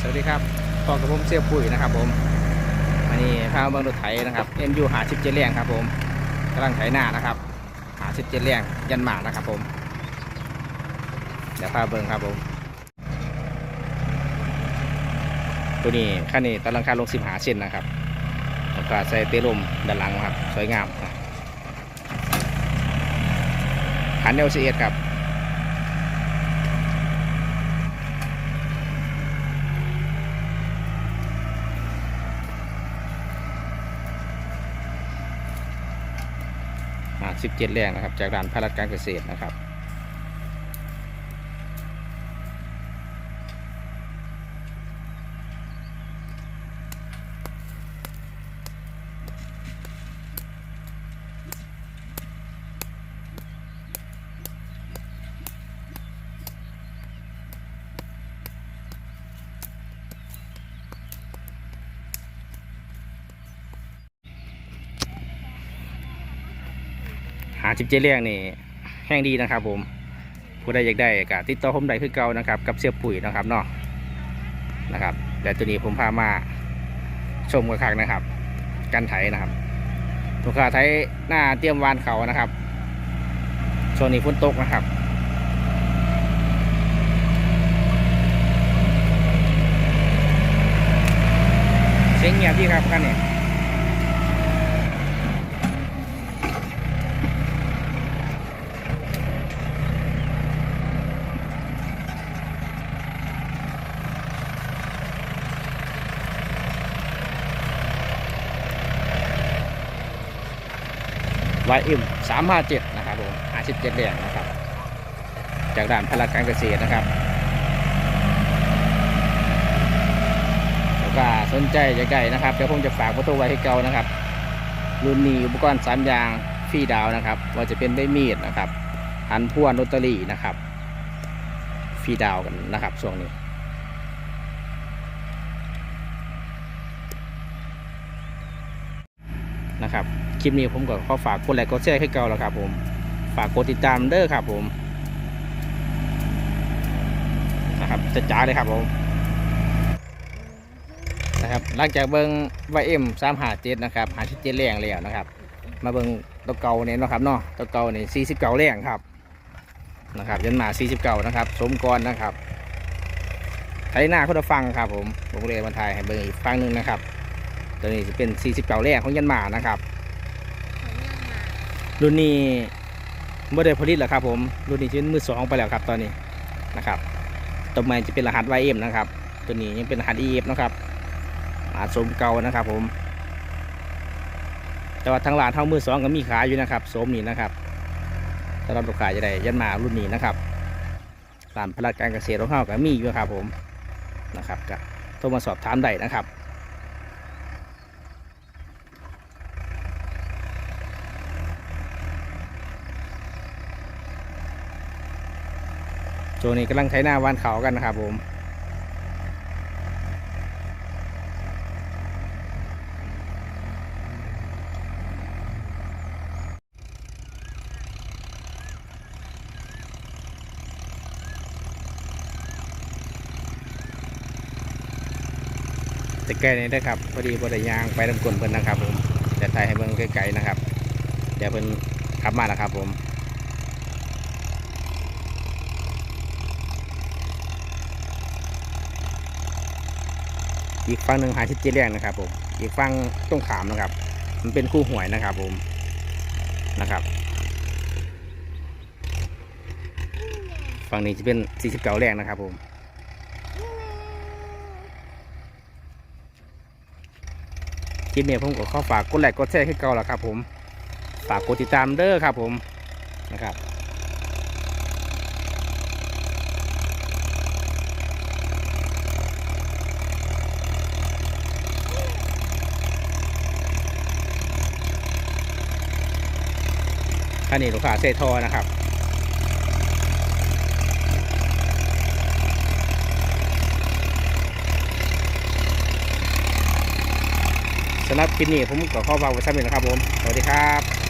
สวัสดีครับพอกับผมเสียปุ๋ยนะครับผมอันนี้พามาเบิ่งรถไถนะครับเอ็นยูหาชิปเจแรงครับผมกำลังไถหน้านะครับ หาชิปเจแรงยันหมานะครับผมเดี๋ยวพาเบิ่งครับผม ตัวนี้ขั้นนี้ตอนลังคาลงสิบหาเส้นนะครับแล้วก็ใส่เตลมด้านหลังครับ สวยงามขันเอลซีเอครับ 17แรงนะครับ จากด่านภารัฐการเกษตรนะครับาจิบเจเลียงนี่แห้งดีนะครับ ผม ผู้ใดอยากได้ก็ติดต่อผมได้คือเก่านะครับ กับเสียปุ๋ยนะครับเนาะนะครับแต่ตัวนี้ผมพามาชมกันครั้งนะครับ กันไถนะครับลูกค้าไถหน้าเตรียมวานเขานะครับช่วงนี้ฝนตกนะครับเสียงเงียบดีครับกันนี่ YM 357นะครับผม57แดงนะครับ จากด่านพลังการเกษตรนะครับก็สนใจจะไก่นะครับเดี๋ยวผมจะฝากประตูไว้ให้เก่านะครับ รุ่นนี้อุปกรณ์สามยางฟรีดาวนะครับ ว่าจะเป็นใบมีดนะครับหันพ่วนลอตเตอรี่นะครับฟรีดาวกันนะครับช่วงนี้นะครับ คลิปนี้ผมก็ขอฝากกดไลค์กดแชร์ให้เก่าแล้วครับ ผมฝากกดติดตามเด้อครับ ผมนะครับจะจ้าเลยครับผมนะครับหลังจากเบิ้งวาเอ็มสามหาเจ็ดนะครับหาที่เจ็ดแรงแล้วนะครับ มาเบิ้งตัวเก่าเนี่ยนะครับเนาะตัวเก่าเนี่ยสี่สิบเก้าแรงครับนะครับยันมาสี่สิบเก้านะครับ สมกรนะครับไทยหน้าคนละฟังครับผมผมเลยมาถ่ายให้เบิ้งอีกฟังหนึ่งนะครับ ตัวนี้จะเป็นสี่สิบเก้าแรงของยันมานะครับ รุ่นนี้ไม่ได้ผลิตแล้วครับผม รุ่นนี้จะเป็นมือสองไปแล้วครับตอนนี้นะครับต่อมาจะเป็นรหัส YM นะครับ ตัวนี้ยังเป็นรหัส EF นะครับอาสมเก่านะครับผม แต่ว่าทางร้านเท่ามือสองก็มีขายอยู่นะครับสมนี่นะครับสำหรับลูกค้าจะได้ยันมารุ่นนี้นะครับร้านพลัดการเกษตรของเราก็มีอยู่ครับผมนะครับก็โทรมาสอบถามได้นะครับ ช่วงนี้กำลังใช้หน้าวานเขากันนะครับผมแต่ไกลนี่ได้ครับพอดีพอดียางไปลำกลนเพิ่นนะครับผมแต่ถ่ายให้เบิ่งไกลๆนะครับ เดี๋ยวเพิ่นขับมาแล้วครับผม อีกฝั่งหนึ่งหาทิศเจแรงนะครับผมอีกฝั่งตรงขามนะครับ มันเป็นคู่หวยนะครับผมนะครับฝั่งนี้จะเป็น 49 แรงนะครับผมคลิปนี้ผมก็ขอฝากกดไลค์กดแชร์ให้เก่าแล้วครับผม ฝากกดติดตามเด้อครับผมนะครับ คันนี้ลูกค้าเซทอนะครับสำหรับคลิปนี้ผมก็ขอฝากไว้สักนิดนะครับผม สวัสดีครับ